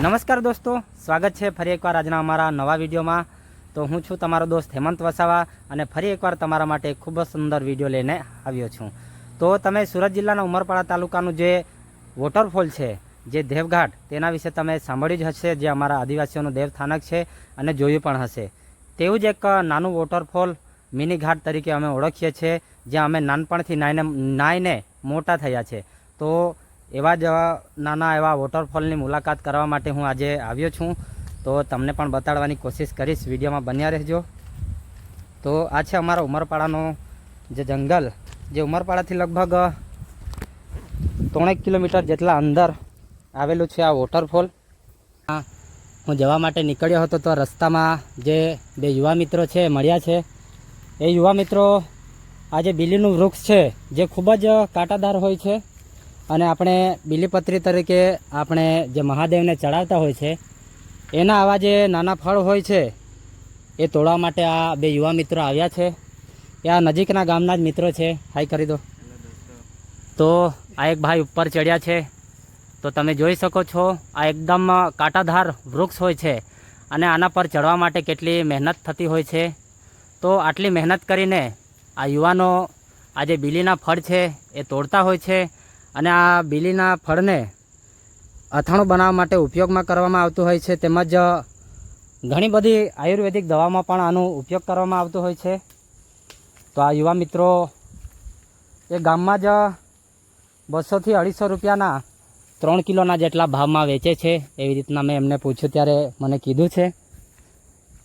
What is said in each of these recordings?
નમસ્કાર દોસ્તો, સ્વાગત છે ફરી એકવાર આજના અમારા નવા વિડીયોમાં. તો હું છું તમારો દોસ્ત હેમંત વસાવા અને ફરી એકવાર તમારા માટે ખૂબ જ સુંદર વીડિયો લઈને આવ્યો છું. તો તમે સુરત જિલ્લાના ઉમરપાડા તાલુકાનું જે વોટરફોલ છે, જે દેવઘાટ, તેના વિશે તમે સાંભળ્યું જ હશે, જે અમારા આદિવાસીઓનું દેવસ્થાનક છે અને જોયું પણ હશે. તેવું જ એક નાનું વોટરફોલ મિની ઘાટ તરીકે અમે ઓળખીએ છીએ, જ્યાં અમે નાનપણથી નાઈને નાઈને મોટા થયા છે. તો એવા જ નાના એવા વોટરફોલની મુલાકાત કરવા માટે હું આજે આવ્યો છું. તો તમને પણ બતાડવાની કોશિશ કરીશ. વિડીયોમાં બન્યા રહેજો. તો આ છે અમારા ઉમરપાડાનો જે જંગલ, જે ઉમરપાડાથી લગભગ ત્રણેક કિલોમીટર જેટલા અંદર આવેલું છે આ વોટરફોલ હું જવા માટે નીકળ્યો હતો તો રસ્તામાં જે બે યુવા મિત્રો છે મળ્યા છે. એ યુવા મિત્રો આ જે બીલીનું વૃક્ષ છે, જે ખૂબ જ કાંટાદાર હોય છે. અને આપણે બીલીપત્રી તરીકે આપણે જે મહાદેવને ચડાવતા હોય છે, એના આવા જે નાના ફળ હોય છે, એ તોડવા માટે આ બે યુવા મિત્રો આવ્યા છે. એ આ નજીકના ગામના જ મિત્રો છે. હાઈ કરી દો તો આ એક ભાઈ ઉપર ચડ્યા છે. તો તમે જોઈ શકો છો, આ એકદમ કાંટાધાર વૃક્ષ હોય છે અને આના પર ચડવા માટે કેટલી મહેનત થતી હોય છે. તો આટલી મહેનત કરીને આ યુવાનો આ જે બીલીના ફળ છે, એ તોડતા હોય છે. અને આ બીલીના ફળને અથાણું બનાવવા માટે ઉપયોગમાં કરવામાં આવતું હોય છે. તેમજ ઘણી બધી આયુર્વેદિક દવામાં પણ આનો ઉપયોગ કરવામાં આવતો હોય છે. તો આ યુવા મિત્રો, એ ગામમાં જ બસોથી અઢીસો રૂપિયાના ત્રણ કિલોના જેટલા ભાવમાં વેચે છે. એવી રીતના મેં એમને પૂછ્યું ત્યારે મને કીધું છે.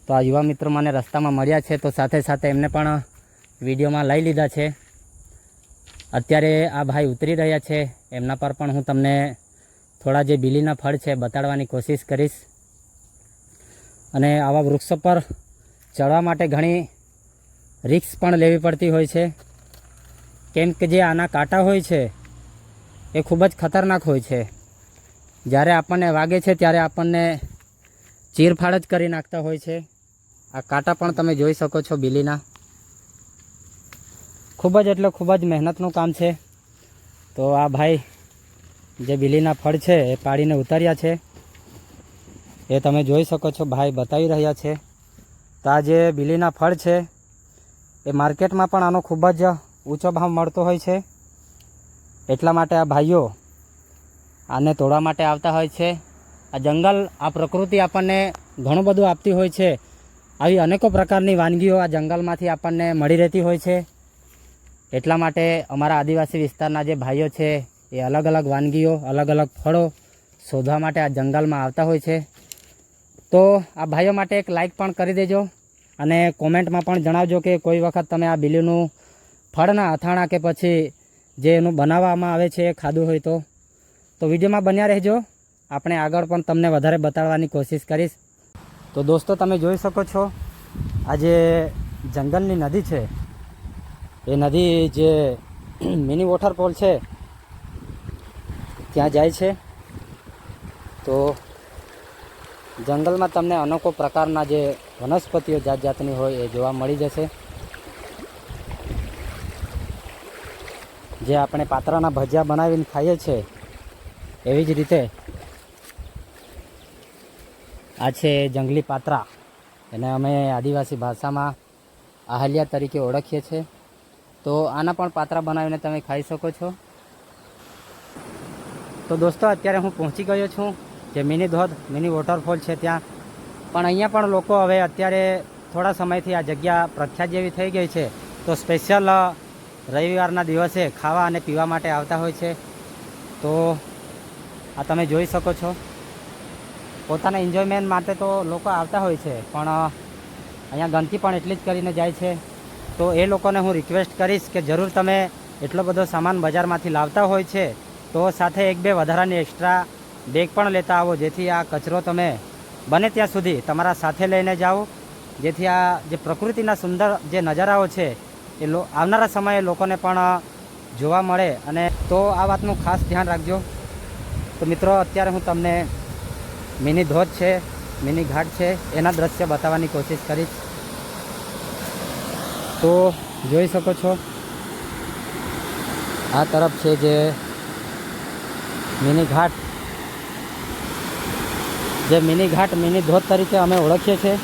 તો આ યુવા મિત્રો મને રસ્તામાં મળ્યા છે. તો સાથે સાથે એમને પણ વિડીયોમાં લઈ લીધા છે. અત્યારે આ ભાઈ ઉતરી રહ્યા છે. એમના પર પણ હું તમને થોડા જે બીલીના ફળ છે બતાડવાની કોશિશ કરીશ. અને આવા વૃક્ષો પર ચડવા માટે ઘણી રિક્સ પણ લેવી પડતી હોય છે. કેમ કે જે આના કાંટા હોય છે, એ ખૂબ જ ખતરનાક હોય છે. જ્યારે આપણને વાગે છે ત્યારે આપણને ચીરફાડ જ કરી નાખતા હોય છે. આ કાંટા પણ તમે જોઈ શકો છો બીલીના. ખૂબ જ એટલે ખૂબ જ મહેનતનું કામ છે. તો આ ભાઈ જે બીલીના ફળ છે એ પાડીને ઉતાર્યા છે. એ તમે જોઈ શકો છો, ભાઈ બતાવી રહ્યા છે. તો આ જે બીલીના ફળ છે, એ માર્કેટમાં પણ આનો ખૂબ જ ઊંચો ભાવ મળતો હોય છે. એટલા માટે આ ભાઈઓ આને તોડવા માટે આવતા હોય છે. આ જંગલ, આ પ્રકૃતિ આપણને ઘણું બધું આપતી હોય છે. આવી અનેકો પ્રકારની વાનગીઓ આ જંગલમાંથી આપણને મળી રહેતી હોય છે. એટલા માટે અમારા આદિવાસી વિસ્તારના જે ભાઈઓ છે, એ અલગ અલગ વાનગીઓ, અલગ અલગ ફળો શોધવા માટે આ જંગલમાં આવતા હોય છે. તો આ ભાઈઓ માટે એક લાઈક પણ કરી દેજો અને કોમેન્ટમાં પણ જણાવજો કે કોઈ વખત તમે આ બિલીનું ફળના અથાણા કે પછી જે એનું બનાવવામાં આવે છે એ ખાધું હોય તો. તો વિડીયોમાં બન્યા રહેજો. આપણે આગળ પણ તમને વધારે બતાડવાની કોશિશ કરીશ. તો દોસ્તો, તમે જોઈ શકો છો, આ જે જંગલની નદી છે એ નદી જે મિની વોટરફોલ છે, ત્યાં જાય છે. તો જંગલમાં તમને અનેકો પ્રકારના જે વનસ્પતિઓ જાત જાતની હોય એ જોવા મળી જશે. જે આપણે પાત્રાના ભજીયા બનાવીને ખાઈએ છીએ, એવી જ રીતે આ છે જંગલી પાત્રા. એને અમે આદિવાસી ભાષામાં આહલિયા તરીકે ઓળખીએ છીએ. તો આના પણ પાત્રા બનાવીને તમે ખાઈ શકો છો. તો દોસ્તો, અત્યારે હું પહોંચી ગયો છું. જે મિની ધોધ મિની વોટરફોલ છે ત્યાં. પણ અહીંયા પણ લોકો હવે અત્યારે થોડા સમયથી આ જગ્યા પ્રખ્યાત જેવી થઈ ગઈ છે. તો સ્પેશિયલ રવિવારના દિવસે ખાવા અને પીવા માટે આવતા હોય છે. તો આ તમે જોઈ શકો છો. પોતાના એન્જોયમેન્ટ માટે તો લોકો આવતા હોય છે, પણ અહીંયા ગંદકી પણ એટલી જ કરીને જાય છે. તો એ લોકોને હું રિક્વેસ્ટ કરીશ કે જરૂર તમે એટલો બધો સામાન બજારમાંથી લાવતા હોય છે, તો સાથે એક બે વધારાની એક્સ્ટ્રા બેગ પણ લેતા આવો, જેથી આ કચરો તમે બને ત્યાં સુધી તમારા સાથે લઈને જાઓ. જેથી આ જે પ્રકૃતિના સુંદર જે નજારાઓ છે, એ લો, આવનારા સમયે લોકોને પણ જોવા મળે. અને તો આ વાતનું ખાસ ધ્યાન રાખજો. તો મિત્રો, અત્યારે હું તમને મિની ધોધ છે, મિની ઘાટ છે, એના દ્રશ્ય બતાવવાની કોશિશ કરીશ. તો જોઈ શકો છો. આ તરફ છે જે મિની ઘાટ. જે મિની ઘાટ, મિની ધોધ તરીકે અમે ઓળખીએ છીએ.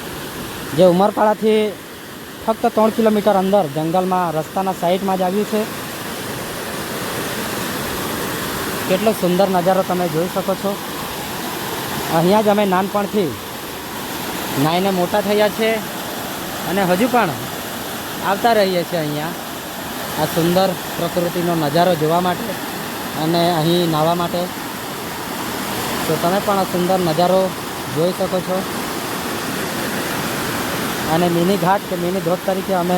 જે ઉમરપાડાથી ફક્ત ત્રણ કિલોમીટર અંદર જંગલમાં, રસ્તાના સાઈડમાં જ આવ્યું છે. કેટલો સુંદર નજારો તમે જોઈ શકો છો. અહીંયા જ અમે નાનપણથી નાઈને મોટા થયા છે. અને હજુ પણ આવતા રહીએ છીએ અહીંયા. આ સુંદર પ્રકૃતિનો નજારો જોવા માટે અને અહીં નાહવા માટે. તો તમે પણ આ સુંદર નજારો જોઈ શકો છો. અને મિની ઘાટ કે મિની ધોધ તરીકે અમે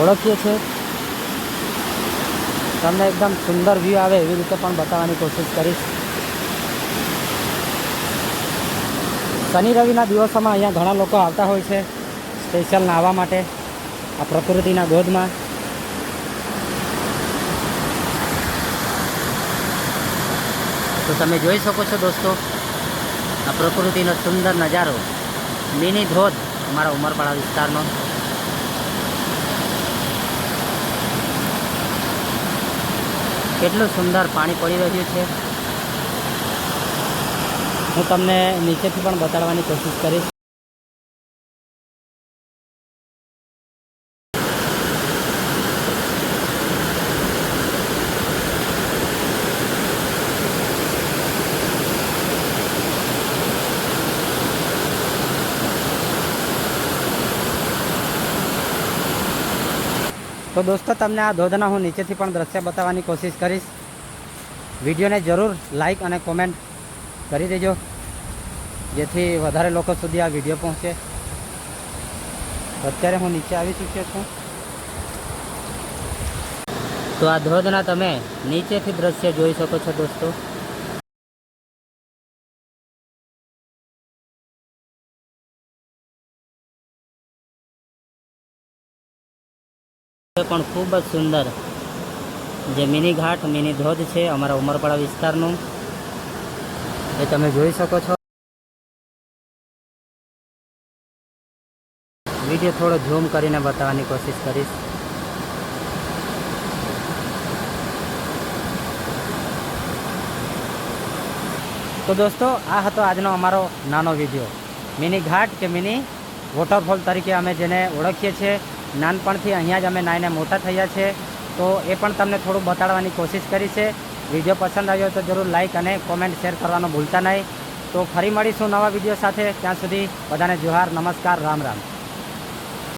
ઓળખીએ છીએ. તમને એકદમ સુંદર વ્યૂ આવે એવી રીતે પણ બતાવવાની કોશિશ કરીશ. શનિ રવિના દિવસોમાં અહીંયા ઘણા લોકો આવતા હોય છે સ્પેશિયલ નાહવા માટે. આ પ્રકૃતિના ગોદમાં. તો તમે જોઈ શકો છો દોસ્તો આ પ્રકૃતિનો સુંદર નજારો મિની ધોધ અમારા ઉમરપાડા વિસ્તારનો. કેટલું સુંદર પાણી પડી રહ્યું છે. હું તમને નીચેથી પણ બતાડવાની કોશિશ કરીશ. તો દોસ્તો, તમને આ ધોધના હું નીચેથી પણ દ્રશ્ય બતાવવાની કોશિશ કરીશ. વિડીયોને જરૂર લાઈક અને કોમેન્ટ કરી દેજો, જેથી વધારે લોકો સુધી આ વીડિયો પહોંચે. અત્યારે હું નીચે આવી ચૂક્યો છું. તો આ ધોધના તમે નીચેથી દ્રશ્ય જોઈ શકો છો દોસ્તો. પણ ખૂબ જ સુંદર. જે મિની ઘાટ, મિની ધોધ છે અમારા ઉમરપાડા વિસ્તારનું. એ તમે જોઈ શકો છો. વીડિયો થોડો ઝૂમ કરીને બતાવવાની કોશિશ કરીશ. તો દોસ્તો, આ હતો આજનો અમારો નાનો વીડિયો. મિની ઘાટ કે મિની વોટરફોલ તરીકે અમે જેને ઓળખીએ છીએ નાનપણથી અહીંયા જ અમે નાઈને મોટા થયા છે, તો એ પણ તમને થોડું બતાડવાની કોશિશ કરી છે. વીડિયો પસંદ આવ્યો તો જરૂર લાઇક અને કોમેન્ટ શેર કરવાનું ભૂલતા નહીં. તો ફરી મળીશું નવા વીડિયો સાથે. ત્યાં સુધી બધાને જોહાર, નમસ્કાર, રામ રામ.